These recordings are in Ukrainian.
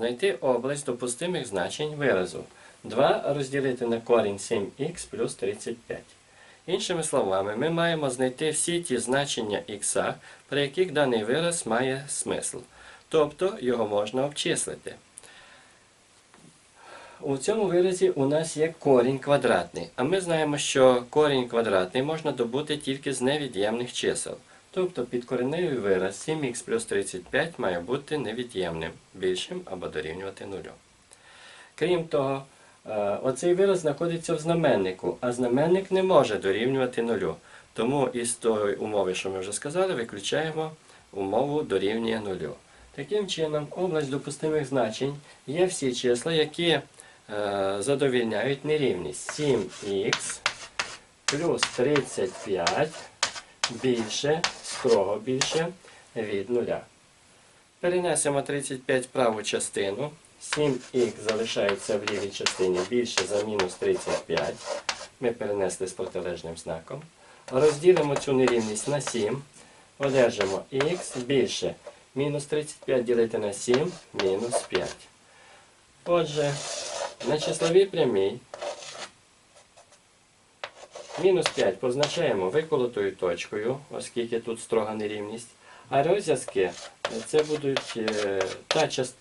Знайти область допустимих значень виразу. 2 розділити на корінь 7х плюс 35. Іншими словами, ми маємо знайти всі ті значення х, при яких даний вираз має смисл. Тобто його можна обчислити. У цьому виразі у нас є корінь квадратний, а ми знаємо, що корінь квадратний можна добути тільки з невід'ємних чисел. Тобто підкореневий вираз 7х плюс 35 має бути невід'ємним, більшим або дорівнювати нулю. Крім того, е, оцей вираз знаходиться в знаменнику, а знаменник не може дорівнювати нулю. Тому із тої умови, що ми вже сказали, виключаємо умову дорівнює нулю. Таким чином, область допустимих значень є всі числа, які е, задовільняють нерівність 7х плюс 35 більше, строго більше від нуля. Перенесемо 35 в праву частину. 7х залишається в лівій частині більше за мінус 35. Ми перенесли з протилежним знаком. Розділимо цю нерівність на 7. Одержимо х більше. Мінус 35 ділити на 7, мінус 5. Отже, на числовій прямій мінус 5 позначаємо виколотою точкою, оскільки тут строга нерівність. А розв'язки це, будуть, е,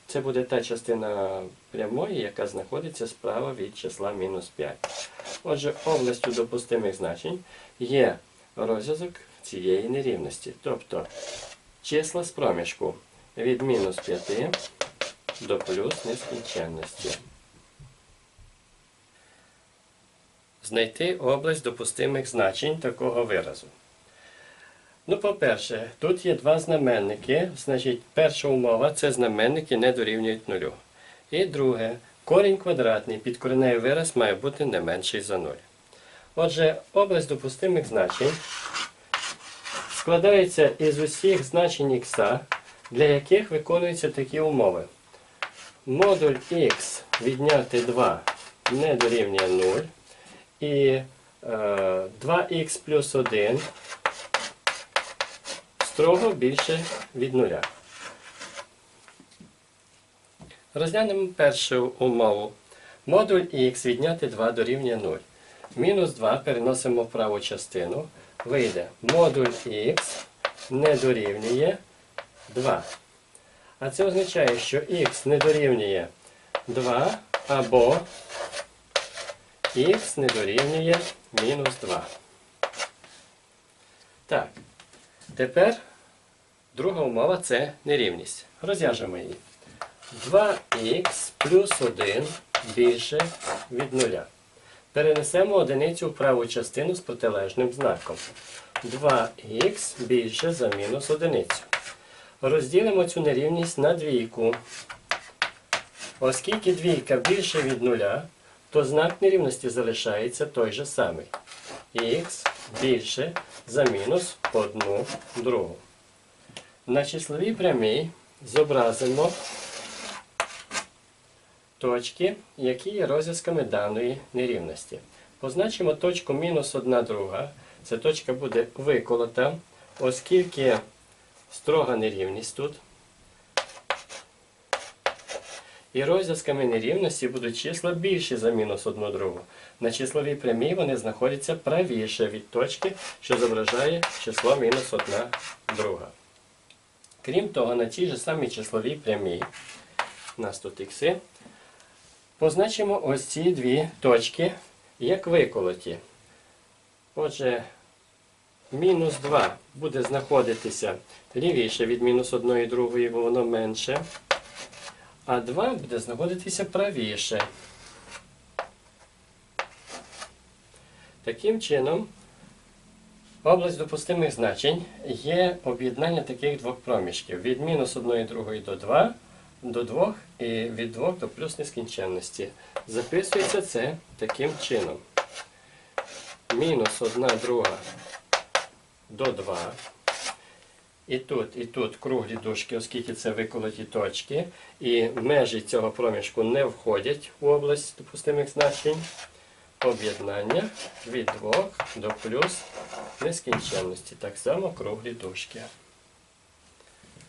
це буде та частина прямої, яка знаходиться справа від числа мінус 5. Отже, областю допустимих значень є розв'язок цієї нерівності. Тобто числа з проміжку від мінус 5 до плюс нескінченності. Знайти область допустимих значень такого виразу. Ну, по-перше, тут є два знаменники. Значить, перша умова це знаменники не дорівнюють нулю. І друге, корінь квадратний підкореневий вираз має бути не менший за 0. Отже, область допустимих значень складається із усіх значень х, для яких виконуються такі умови. Модуль х відняти 2 не дорівнює 0. І е, 2х плюс 1 строго більше від нуля. Розглянемо першу умову. Модуль х відняти 2 дорівнює 0. Мінус 2 переносимо в праву частину. Вийде модуль х не дорівнює 2. А це означає, що х не дорівнює 2 або х не дорівнює мінус 2. Так. Тепер друга умова це нерівність. Розв'яжемо її. 2х плюс 1 більше від 0. Перенесемо одиницю в праву частину з протилежним знаком. 2х більше за мінус одиницю. Розділимо цю нерівність на двійку. Оскільки двійка більше від нуля, то знак нерівності залишається той же самий. Х більше за мінус 1 другу. На числовій прямій зобразимо точки, які є розв'язками даної нерівності. Позначимо точку мінус 1 друга. Ця точка буде виколота, оскільки строга нерівність тут. І розв'язками нерівності будуть числа більші за мінус 1 другу. На числовій прямій вони знаходяться правіше від точки, що зображає число мінус 1 друга. Крім того, на цій же самій числовій прямій, у нас тут позначимо ось ці дві точки як виколоті. Отже, мінус 2 буде знаходитися лівіше від мінус 1 другої, бо воно менше. А 2 буде знаходитися правіше. Таким чином, область допустимих значень є об'єднання таких двох проміжків. Від мінус 1 другої до 2 до 2 і від 2 до плюс нескінченності. Записується це таким чином. Мінус 1 друга до 2. І тут, і тут круглі дужки, оскільки це виколоті точки, і межі цього проміжку не входять в область допустимих значень. Об'єднання від 2 до плюс нескінченності. Так само круглі дужки.